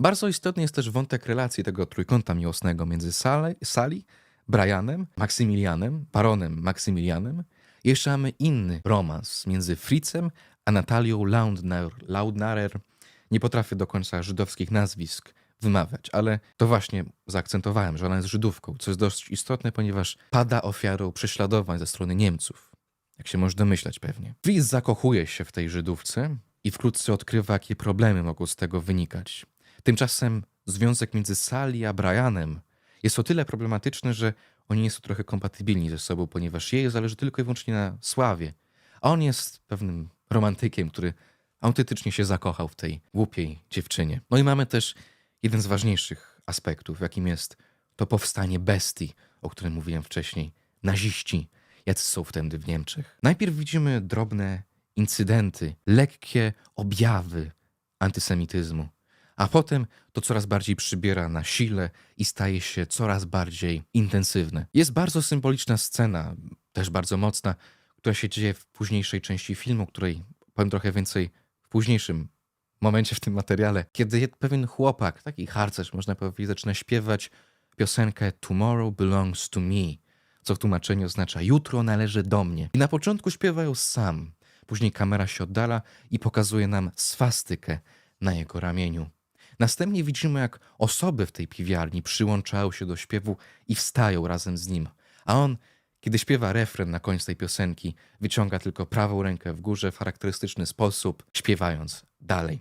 Bardzo istotny jest też wątek relacji tego trójkąta miłosnego między Sally Brianem, Maksymilianem, baronem Maksymilianem. Jeszcze mamy inny romans między Fritzem a Natalią Laudner, Laudnarer. Nie potrafię do końca żydowskich nazwisk wymawiać, ale to właśnie zaakcentowałem, że ona jest Żydówką, co jest dość istotne, ponieważ pada ofiarą prześladowań ze strony Niemców. Jak się możesz domyślać pewnie. Fritz zakochuje się w tej Żydówce i wkrótce odkrywa, jakie problemy mogą z tego wynikać. Tymczasem związek między Sally a Brianem jest o tyle problematyczny, że oni nie są trochę kompatybilni ze sobą, ponieważ jej zależy tylko i wyłącznie na sławie, a on jest pewnym romantykiem, który autentycznie się zakochał w tej głupiej dziewczynie. No i mamy też jeden z ważniejszych aspektów, jakim jest to powstanie bestii, o którym mówiłem wcześniej. Naziści, jacy są wtedy w Niemczech. Najpierw widzimy drobne incydenty, lekkie objawy antysemityzmu, a potem to coraz bardziej przybiera na sile i staje się coraz bardziej intensywne. Jest bardzo symboliczna scena, też bardzo mocna, która się dzieje w późniejszej części filmu, której powiem trochę więcej w późniejszym momencie w tym materiale, kiedy pewien chłopak, taki harcerz można powiedzieć, zaczyna śpiewać piosenkę Tomorrow belongs to me, co w tłumaczeniu oznacza jutro należy do mnie. I na początku śpiewa ją sam, później kamera się oddala i pokazuje nam swastykę na jego ramieniu. Następnie widzimy, jak osoby w tej piwiarni przyłączają się do śpiewu i wstają razem z nim, a on kiedy śpiewa refren na końcu tej piosenki, wyciąga tylko prawą rękę w górze w charakterystyczny sposób, śpiewając dalej.